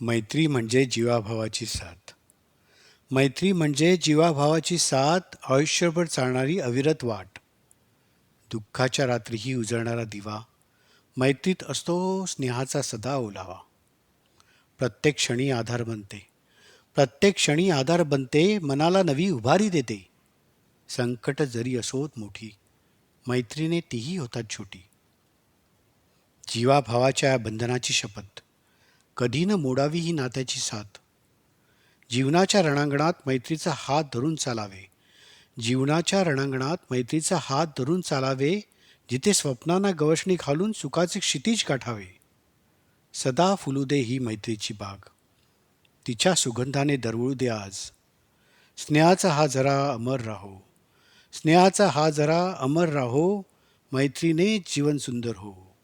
मैत्री म्हणजे जीवाभावाची साथ. मैत्री म्हणजे जीवाभावाची साथ आयुष्यभर चालणारी अविरत वाट. दुःखाच्या रात्रीही उजळणारा दिवा मैत्रीत असतो स्नेहाचा सदा ओलावा. प्रत्येक क्षणी आधार बनते. प्रत्येक क्षणी आधार बनते मनाला नवी उभारी देते. संकट जरी असोत मोठी मैत्रीने तीही होतात छोटी. जीवाभावाच्या या बंधनाची शपथ. कधी न मोडावी ही नात्याची साथ. जीवनाच्या रणांगणात मैत्रीचा हात धरून चालावे. जीवनाच्या रणांगणात मैत्रीचा हात धरून चालावे जिथे स्वप्नांना गवसणी घालून सुखाचे क्षितिज गाठावे. सदा फुलू दे ही मैत्रीची बाग. तिच्या सुगंधाने दरवळू दे आज. स्नेहाचा हा जरा अमर राहो. स्नेहाचा हा जरा अमर राहो. मैत्रीने जीवन सुंदर हो.